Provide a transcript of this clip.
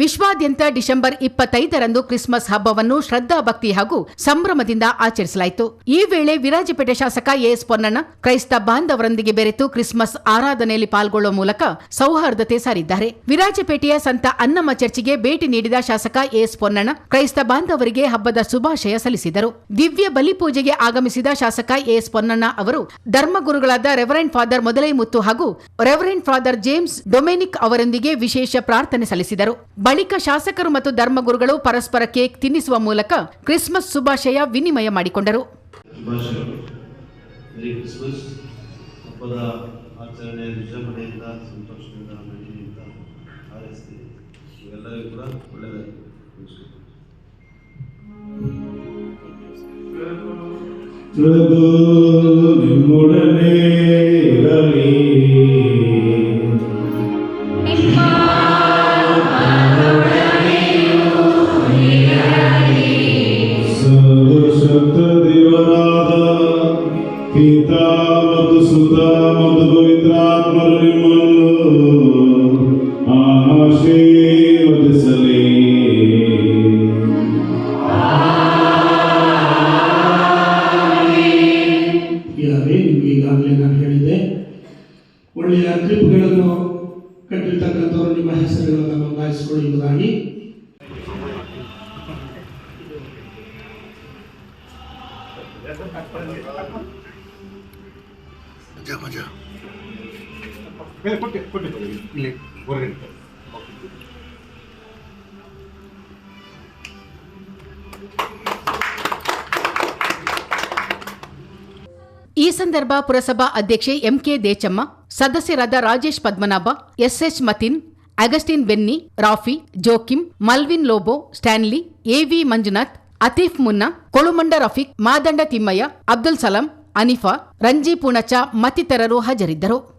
ವಿಶ್ವಾದ್ಯಂತ ಡಿಸೆಂಬರ್ ಇಪ್ಪತ್ತೈದರಂದು ಕ್ರಿಸ್ಮಸ್ ಹಬ್ಬವನ್ನು ಶ್ರದ್ಧಾ ಭಕ್ತಿ ಹಾಗೂ ಸಂಭ್ರಮದಿಂದ ಆಚರಿಸಲಾಯಿತು. ಈ ವೇಳೆ ವಿರಾಜಪೇಟೆ ಶಾಸಕ ಎಎಸ್ ಪೊನ್ನಣ್ಣ ಕ್ರೈಸ್ತ ಬಾಂಧವರೊಂದಿಗೆ ಬೆರೆತು ಕ್ರಿಸ್ಮಸ್ ಆರಾಧನೆಯಲ್ಲಿ ಪಾಲ್ಗೊಳ್ಳುವ ಮೂಲಕ ಸೌಹಾರ್ದತೆ ಸಾರಿದ್ದಾರೆ. ವಿರಾಜಪೇಟೆಯ ಸಂತ ಅನ್ನಮ್ಮ ಚರ್ಚಿಗೆ ಭೇಟಿ ನೀಡಿದ ಶಾಸಕ ಎಎಸ್ ಪೊನ್ನಣ್ಣ ಕ್ರೈಸ್ತ ಬಾಂಧವರಿಗೆ ಹಬ್ಬದ ಶುಭಾಶಯ ಸಲ್ಲಿಸಿದರು. ದಿವ್ಯ ಬಲಿಪೂಜೆಗೆ ಆಗಮಿಸಿದ ಶಾಸಕ ಎಎಸ್ ಪೊನ್ನಣ್ಣ ಅವರು ಧರ್ಮಗುರುಗಳಾದ ರೆವರೆಂಡ್ ಫಾದರ್ ಮೊದಲೈ ಮುತ್ತು ಹಾಗೂ ರೆವರೆಂಡ್ ಫಾದರ್ ಜೇಮ್ಸ್ ಡೊಮೆನಿಕ್ ಅವರೊಂದಿಗೆ ವಿಶೇಷ ಪ್ರಾರ್ಥನೆ ಸಲ್ಲಿಸಿದರು. ಬಳಿಕ ಶಾಸಕರು ಮತ್ತು ಧರ್ಮಗುರುಗಳು ಪರಸ್ಪರ ಕೇಕ್ ತಿನ್ನಿಸುವ ಮೂಲಕ ಕ್ರಿಸ್ಮಸ್ ಶುಭಾಶಯ ವಿನಿಮಯ ಮಾಡಿಕೊಂಡರು. ಪ್ರಭು ನಿಮ್ಮೊಡನೆ ಕ್ರಿಸ್ಮಸ್ ಪಿತಾ ಮತ್ತು ಸುತ ಮತ್ತು ಪವಿತ್ರಾತ್ಮರು ನಿಮ್ಮನ್ನು ಆಶೀರ್ವದಿಸಲಿ. ಯಾರೇ ನಿಮಗೆ ಈಗಾಗಲೇ ನಾನು ಹೇಳಿದೆ ಒಳ್ಳೆಯ ಕ್ಲಿಪ್ಗಳನ್ನು ಕಟ್ಟಿರ್ತಕ್ಕಂಥವ್ರು ನಿಮ್ಮ ಹೆಸರುಗಳನ್ನು ನೋಂದಾಯಿಸಿಕೊಳ್ಳಿ ಎಂಬುದಾಗಿ ಈ ಸಂದರ್ಭ ಪುರಸಭಾ ಅಧ್ಯಕ್ಷೆ ಎಂಕೆ ದೇಚಮ್ಮ ಸದಸ್ಯರಾದ Rajesh Padmanabha SH Mateen Augustine Benny Rafi Joachim Melvin Lobo Stanley AV Manjunath Atif Munna Kolumanda Rafiq Madanda Thimmaiah Abdul Salam ಅನಿಫಾ Ranji Punacha ಮತ್ತಿತರರು ಹಾಜರಿದ್ದರು.